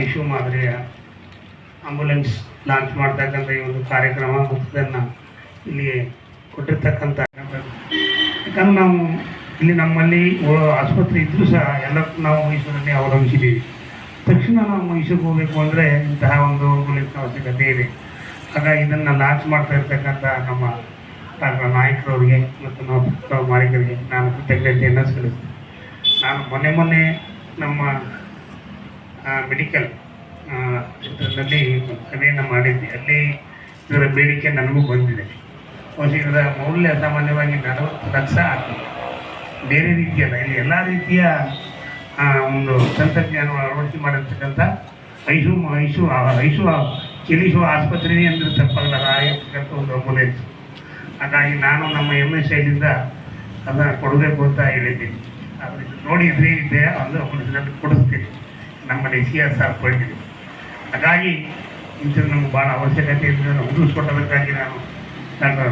ಐಶು ಮಾದರಿಯ ambulance launch ಮಾಡ್ತಕ್ಕಂಥ ಈ ಒಂದು ಕಾರ್ಯಕ್ರಮ ಮತ್ತು ಇಲ್ಲಿ ಕೊಟ್ಟಿರ್ತಕ್ಕಂಥ ಯಾಕಂದ್ರೆ ನಾವು ಇಲ್ಲಿ ನಮ್ಮಲ್ಲಿ ಆಸ್ಪತ್ರೆ ಇದ್ದರೂ ಸಹ ಎಲ್ಲ ನಾವು ಮೈಸೂರಲ್ಲಿ ಅವಲಂಬಿಸಿದ್ದೀವಿ. ತಕ್ಷಣ ನಾವು ಮೈಸೂರಿಗೆ ಹೋಗಬೇಕು ಅಂದರೆ ಇಂತಹ ಒಂದು ಆಂಬ್ಯುಲೆನ್ಸ್ ಅವಶ್ಯಕತೆ ಇದೆ. ಹಾಗಾಗಿ ಇದನ್ನು ಲಾಂಚ್ ಮಾಡ್ತಾ ಇರ್ತಕ್ಕಂಥ ನಮ್ಮ ಡಾಕ್ಟರ್ ನಾಯಕರವ್ರಿಗೆ ಮತ್ತು ನಮ್ಮ ಮಾಲೀಕರಿಗೆ ನಾನು ಕೃತಜ್ಞತೆಯನ್ನು ಸಲ್ಲಿಸ್ತೀನಿ. ನಾನು ಮೊನ್ನೆ ಮೊನ್ನೆ ನಮ್ಮ ಮೆಡಿಕಲ್ ಕ್ಷೇತ್ರದಲ್ಲಿ ಅಧ್ಯಯನ ಮಾಡಿದ್ದೆ ಅಲ್ಲಿ ಇದರ ಬೇಡಿಕೆ ನನಗೂ ಬಂದಿದೆ. ಇದರ ಮೌಲ್ಯ ಸಾಮಾನ್ಯವಾಗಿ ನಲವತ್ತು ಲಕ್ಷ ಆಗ್ತದೆ. ಬೇರೆ ರೀತಿಯಲ್ಲ, ಇಲ್ಲಿ ಎಲ್ಲ ರೀತಿಯ ಒಂದು ತಂತ್ರಜ್ಞಾನವನ್ನು ಅಳವಡಿಕೆ ಮಾಡಿರ್ತಕ್ಕಂಥ ಐಸು ಐಸು ಐಸು ಚಲಿಸುವ ಆಸ್ಪತ್ರೆಯೇ ಅಂದ್ರೆ ತಪ್ಪಲ್ಲ ಆಗಿರ್ತಕ್ಕಂಥ ಒಂದು ಆಂಬುಲೆನ್ಸ್. ಹಾಗಾಗಿ ನಾನು ನಮ್ಮ ಎಂ ಎಸ್ ಐದಿಂದ ಅದನ್ನು ಕೊಡಬೇಕು ಅಂತ ಹೇಳಿದ್ದೀನಿ. ನೋಡಿ, ಇದೇ ಇದೆ ಅದು ಆಂಬುಲೆನ್ಸ್ನಲ್ಲಿ ಕೊಡಿಸ್ತೀನಿ ನಮ್ಮಲ್ಲಿ ಸಿ ಎಸ್ ಆರ್ ಕೊಟ್ಟಿದ್ದೀನಿ ಹಾಗಾಗಿ ಇಂಥದ್ದು ನಮ್ಗೆ ಭಾಳ ಅವಶ್ಯಕತೆ ಇದೆ ಉಳಿಸ್ಕೊಟ್ಟದಕ್ಕಾಗಿ ನಾನು ಡಾಕ್ಟರ್